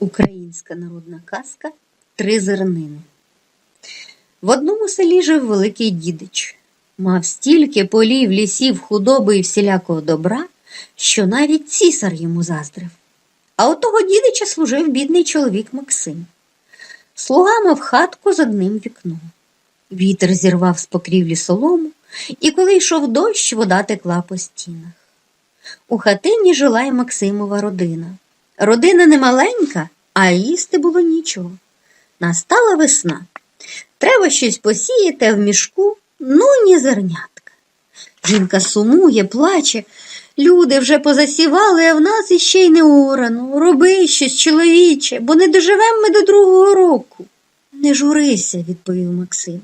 Українська народна казка Три зернини. В одному селі жив великий дідич. Мав стільки полів, лісів, худоби і всілякого добра, що навіть цісар йому заздрив. А у того дідича служив бідний чоловік Максим. Слуга мав хатку з одним вікном. Вітер зірвав з покрівлі солому, і коли йшов дощ, вода текла по стінах. У хатині жила й Максимова родина. Родина не маленька, а їсти було нічого. Настала весна. Треба щось посіяти в мішку, ну ні зернятка. Жінка сумує, плаче. Люди вже позасівали, а в нас іще й не орано. Роби щось, чоловіче, бо не доживемо ми до другого року. Не журися, відповів Максим.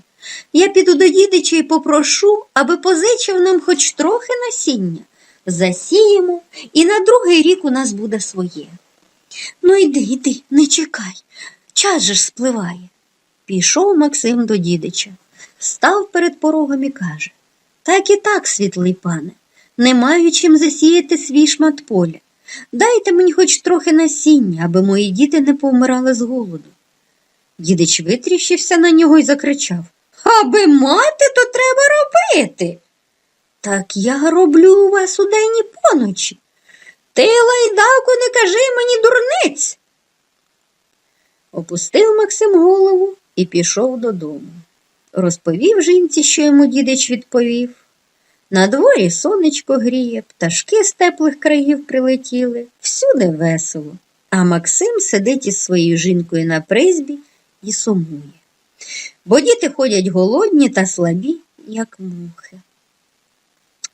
Я піду до дідича і попрошу, аби позичив нам хоч трохи насіння. Засіємо, і на другий рік у нас буде своє. Ну йди, йди, не чекай. Час же ж спливає. Пішов Максим до дідича, став перед порогом і каже Так і так, світлий пане, не маю чим засіяти свій шмат поля. Дайте мені хоч трохи насіння, аби мої діти не повмирали з голоду. Дідич витріщився на нього і закричав Аби мати, то треба робити. Так я роблю у вас удень і поночі. Ти, лайдаку, не кажи мені дурниць. Опустив Максим голову і пішов додому. Розповів жінці, що йому дідич відповів. На дворі сонечко гріє, пташки з теплих країв прилетіли, всюди весело, а Максим сидить із своєю жінкою на призбі і сумує. Бо діти ходять голодні та слабі, як мухи.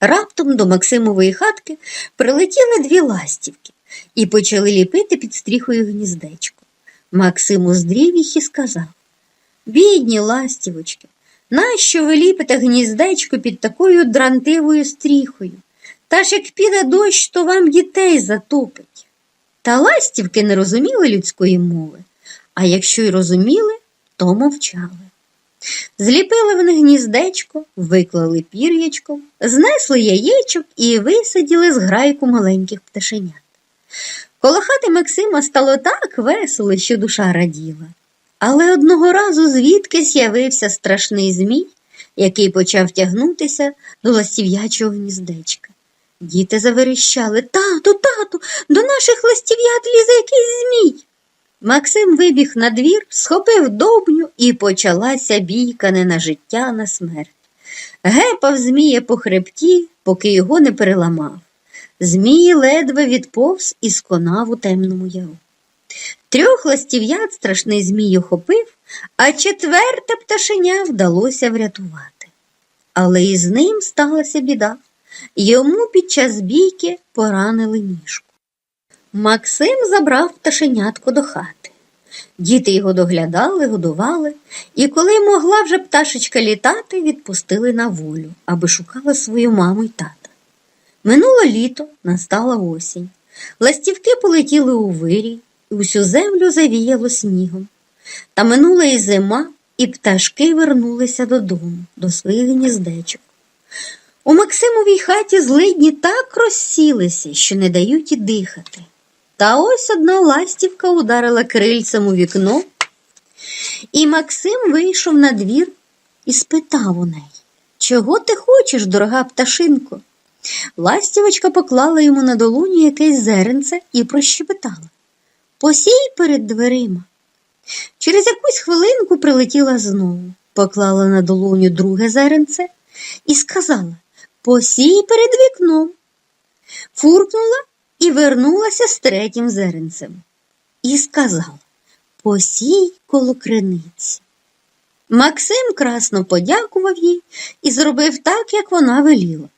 Раптом до Максимової хатки прилетіли дві ластівки і почали ліпити під стріхою гніздечко. Максим уздрів їх і сказав Бідні ластівочки, нащо ви ліпите гніздечко під такою дрантивою стріхою? Та ж як піде дощ, то вам дітей затопить. Та ластівки не розуміли людської мови, а якщо й розуміли, то мовчали. Зліпили в них гніздечко, виклали пір'ячком, знесли яєчок і висаділи з грайку маленьких пташенят. Коло хати Максима стало так весело, що душа раділа. Але одного разу звідки з'явився страшний змій, який почав тягнутися до ластів'ячого гніздечка. Діти заверещали Тату, тату, до наших ластів'ят лізе якийсь змій. Максим вибіг на двір, схопив довбню і почалася бійка не на життя, на смерть. Гепав Змія по хребті, поки його не переламав. Змій ледве відповз і сконав у темному яру. Трьох ластів'ят страшний Змій охопив, а четверте пташеня вдалося врятувати. Але із ним сталася біда. Йому під час бійки поранили ніжку. Максим забрав пташенятко до хати. Діти його доглядали, годували, і коли могла вже пташечка літати, відпустили на волю, аби шукала свою маму й тата. Минуло літо, настала осінь. Ластівки полетіли у вирій, і усю землю завіяло снігом. Та минула і зима, і пташки вернулися додому, до своїх гніздечок. У Максимовій хаті злидні так розсілися, що не дають і дихати. Та ось одна ластівка ударила крильцем у вікно, і Максим вийшов на двір і спитав у неї, чого ти хочеш, дорога пташинко? Ластівочка поклала йому на долоню якесь зеренце і прощебетала. Посій перед дверима. Через якусь хвилинку прилетіла знову, поклала на долоню друге зеренце і сказала Посій перед вікном. Фуркнула і вернулася з третім зеренцем. І сказала Посій коло криниці. Максим красно подякував їй і зробив так, як вона веліла.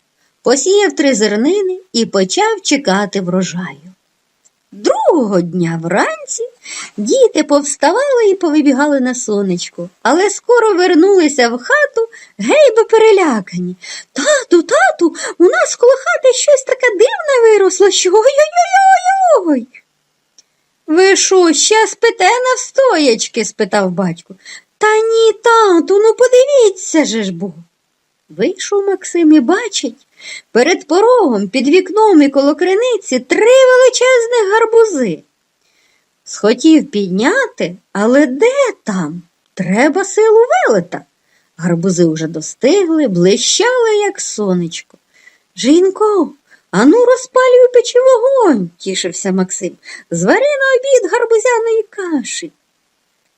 Посіяв три зернини і почав чекати врожаю. Другого дня вранці діти повставали і повибігали на сонечко, але скоро вернулися в хату гейби перелякані. Тату, тату, у нас коло хати щось таке дивне виросло, що ой-ой-ой-ой-ой. Ви що, ще спите навстоячки? спитав батько. Та ні, тату, ну подивіться же ж бо. Вийшов Максим і бачить, перед порогом, під вікном і коло криниці три величезних гарбузи. Схотів підняти, але де там? Треба силу велета. Гарбузи уже достигли, блищали, як сонечко. Жінко, ану розпалюй печі вогонь, тішився Максим. Звари на обід гарбузяної каші.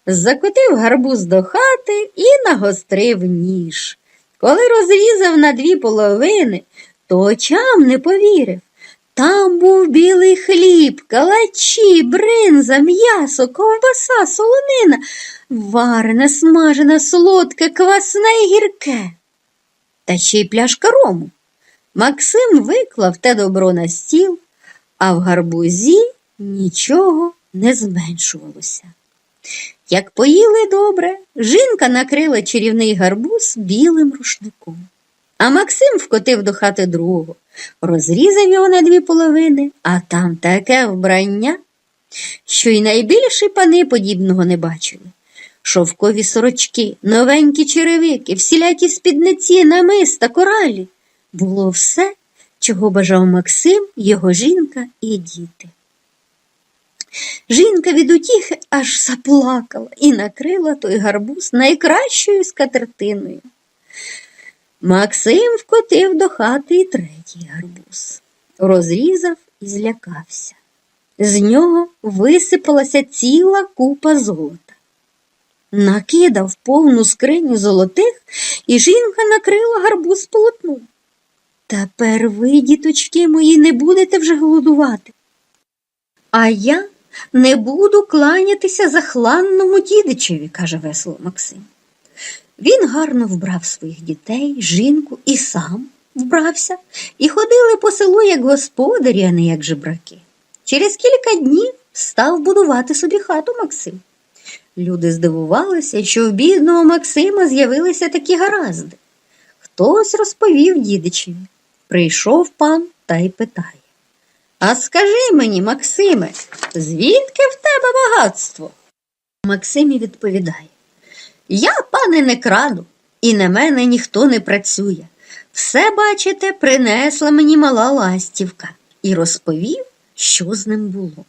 Закотив гарбуз до хати і нагострив ніж. Коли розрізав на дві половини, то очам не повірив. Там був білий хліб, калачі, бринза, м'ясо, ковбаса, солонина, варене, смажене, солодке, квасне і гірке. Та ще й пляшка рому. Максим виклав те добро на стіл, а в гарбузі нічого не зменшувалося. Як поїли добре, жінка накрила чарівний гарбуз білим рушником. А Максим вкотив до хати другого, розрізав його на дві половини, а там таке вбрання, що й найбільші пани подібного не бачили. Шовкові сорочки, новенькі черевики, всілякі спідниці, намиста, коралі. Було все, чого бажав Максим, його жінка і діти. Жінка від утіхи аж заплакала і накрила той гарбуз найкращою скатертиною. Максим вкотив до хати і третій гарбуз, розрізав і злякався. З нього висипалася ціла купа золота. Накидав повну скриню золотих, і жінка накрила гарбуз полотном. Тепер ви, діточки мої, не будете вже голодувати. А я не буду кланятися захланному дідичеві, каже весело Максим. Він гарно вбрав своїх дітей, жінку і сам вбрався, і ходили по селу як господарі, а не як жебраки. Через кілька днів став будувати собі хату Максим. Люди здивувалися, що в бідного Максима з'явилися такі гаразди. Хтось розповів дідичеві. Прийшов пан та й питає. А скажи мені, Максиме, звідки в тебе багатство? Максим і відповідає. Я, пане, не краду, і на мене ніхто не працює. Все, бачите, принесла мені мала ластівка і розповів, що з ним було.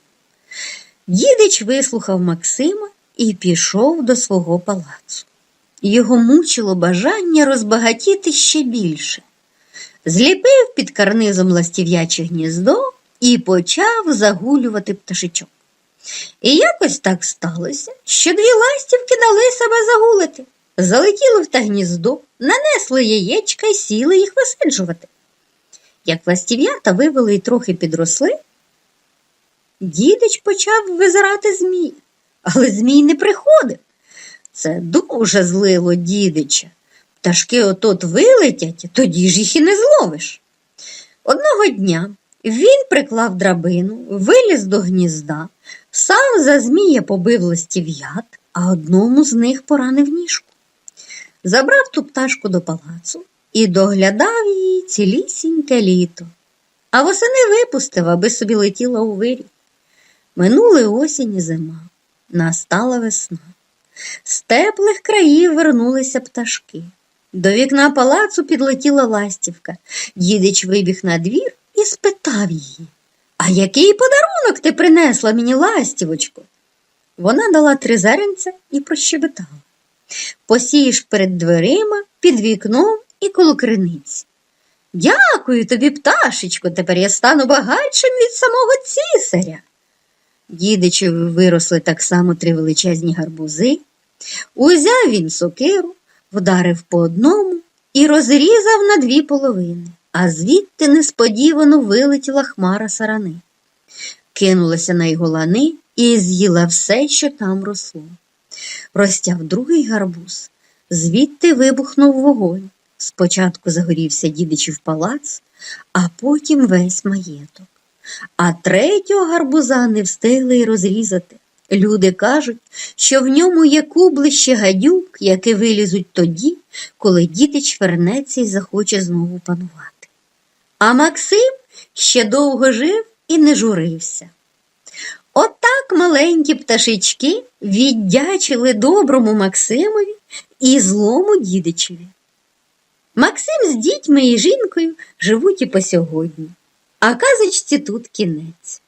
Дідич вислухав Максима і пішов до свого палацу. Його мучило бажання розбагатіти ще більше. Зліпив під карнизом ластів'яче гніздо і почав загулювати пташичок. І якось так сталося, що дві ластівки дали себе загулити, залетіли в те гніздо, нанесли яєчка і сіли їх висаджувати. Як ластів'ята вивели і трохи підросли, дідич почав визирати змій, але змій не приходив. Це дуже злило дідича. Пташки отот вилетять, тоді ж їх і не зловиш. Одного дня він приклав драбину, виліз до гнізда, сам за змія побив листів'ят, а одному з них поранив ніжку. Забрав ту пташку до палацу і доглядав її цілісіньке літо, а восени випустив, аби собі летіла у вирі. Минули осінь і зима, настала весна. З теплих країв вернулися пташки. До вікна палацу підлетіла ластівка. Дідич вибіг на двір і спитав її, а який подарунок ти принесла мені, ластівочко? Вона дала три зеренця і прощебетала. Посієш перед дверима, під вікном і коло криниці. Дякую тобі, пташечко, тепер я стану багатшим від самого цісаря. Дідичеві виросли так само три величезні гарбузи. Узяв він сокиру, вдарив по одному і розрізав на дві половини, а звідти несподівано вилетіла хмара сарани. Кинулася на його лани і з'їла все, що там росло. Розтяв другий гарбуз, звідти вибухнув вогонь. Спочатку загорівся дідичів палац, а потім весь маєток. А третього гарбуза не встигли й розрізати. Люди кажуть, що в ньому є кублище гадюк, які вилізуть тоді, коли дідич вернеться і захоче знову панувати. А Максим ще довго жив і не журився. Отак маленькі пташечки віддячили доброму Максимові і злому дідичеві. Максим з дітьми і жінкою живуть і по сьогодні, а казочці тут кінець.